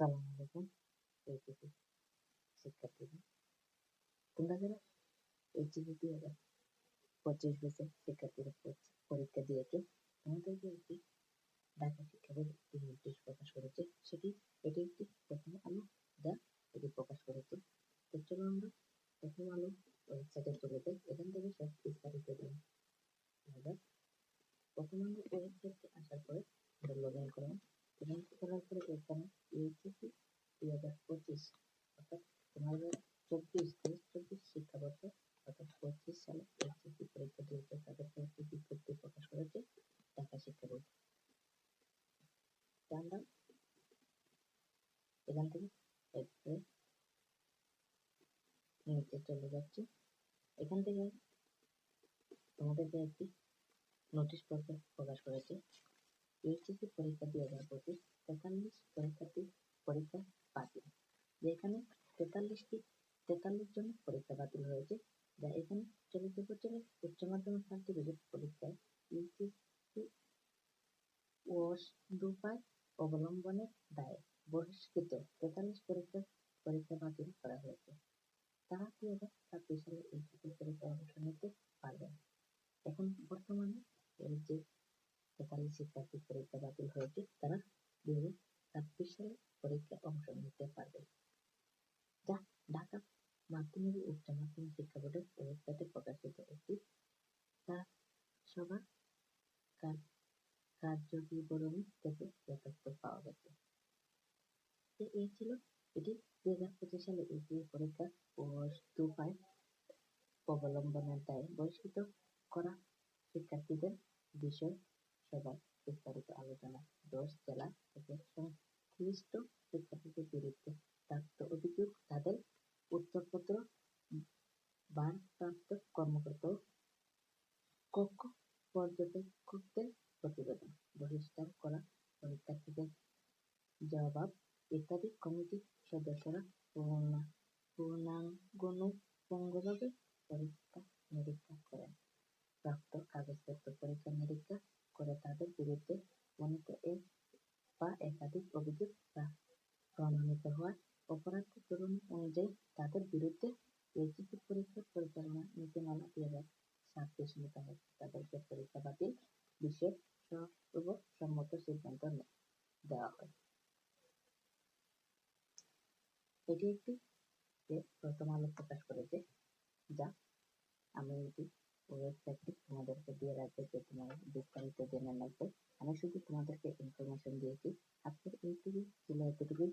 সালাম আলাইকুম এইচএসসি শিক্ষার্থীরা তোমরা যারা এইচএসসি দুই হাজার পঁচিশ ব্যাচের শিক্ষার্থীরা পরীক্ষা দিয়েছ তোমাদেরকে একটি ঢাকা শিক্ষা বোর্ড একটি নোটিশ প্রকাশ করেছে সেটি এটি একটি প্রথম আলো যা এটি প্রকাশ করেছে তো চলো আমরা প্রথম আলো ওয়েবসাইটে চলে যাই এখান থেকে সব বিস্তারিত দিন প্রথম আলো ওয়েবসাইটে আসার পরে লগ ইন করলাম পরে এখানে এইচএসসি দুই হাজার পঁচিশ, অর্থাৎ তোমাদের চব্বিশ তেইশ চব্বিশ শিক্ষাবর্ষ, অর্থাৎ পঁচিশ সালে এইচএসসি পরীক্ষা দিয়েছে তাদেরকে একটি বিজ্ঞপ্তি প্রকাশ করেছে ঢাকা শিক্ষা বোর্ড। আমরা এখান থেকে নিচে চলে যাচ্ছি। এখান থেকে তোমাদেরকে একটি নোটিশ প্রকাশ করেছে এইচএসসি পরীক্ষা দুই হাজার পঁচিশ তেতাল্লিশ পরীক্ষার্থী পরীক্ষা বাতিল। যেখানে তেতাল্লিশটি, তেতাল্লিশ জন পরীক্ষা বাতিল হয়েছে, যা এখানে চলিত বছরের উচ্চ মাধ্যমিক সার্টিফিকেট পরীক্ষায় এইচএসসি ওস দুপায় অবলম্বনের দায়ে বহিষ্কৃত তেতাল্লিশ পরীক্ষা পরীক্ষা বাতিল করা হয়েছে। তারা দুই হাজার ছাব্বিশ সালে এইচএসসি পরীক্ষা অংশ নিতে পারবেন এখন বর্তমানে এই যে তেতাল্লিশ শিক্ষার্থী পরীক্ষা বাতিল হয়েছে তারা দুই হাজার ছাব্বিশ সালে পরীক্ষায় অংশ নিতে পারবে যা ঢাকা মাধ্যমিক ও উচ্চ মাধ্যমিক শিক্ষা বোর্ডের ওয়েবসাইটে প্রকাশিত একটি সভা কার্যবিবরণী থেকে যথার্থ পাওয়া গেছে। এই ছিল এটি। দুই হাজার পঁচিশ সালে ইউপিএ পরীক্ষা ও দুপায় অবলম্বনের দায়ে বহিষ্কৃত করা শিক্ষার্থীদের বিষয় সভায় বিস্তারিত আলোচনা দশ জেলা থেকে সংশ্লিষ্ট শিক্ষার্থীদের বিরুদ্ধে প্রাপ্ত অভিযোগ তাদের উত্তরপত্র ভারপ্রাপ্ত কর্মকর্তা কক্ষ পর্যবেক্ষকদের প্রতিবেদন, বহিষ্কার করা পরীক্ষার্থীদের জবাব ইত্যাদি কমিটির সদস্যরা পূর্ণাঙ্গভাবে পরীক্ষা নিরীক্ষা করেন। প্রাপ্ত কাগজপত্র পরীক্ষা নিরীক্ষা করে তাদের বিরুদ্ধে প্রণীত এক বা একাধিক অভিযোগ প্রমাণিত হওয়ায় অপরাধের ধরন অনুযায়ী তাদের বিরুদ্ধে এইচএসসি পরীক্ষা পরিচালনা নীতিমালা দুই হাজার ছাব্বিশ মোতাবেক তাদেরকে পরীক্ষা বাতিল বিষয়ে সর্বসম্মত সিদ্ধান্ত দেওয়া হয়। এটি একটি প্রথম আলো প্রকাশ করেছে, যা আমি এটি ওয়েবসাইটটি তোমাদেরকে দিয়ে রাখব যে তোমার বিস্তারিত জেনে নেবে আমি শুধু তোমাদেরকে ইনফরমেশন দিয়েছি। আজকের এই ছিল এতটুকুই।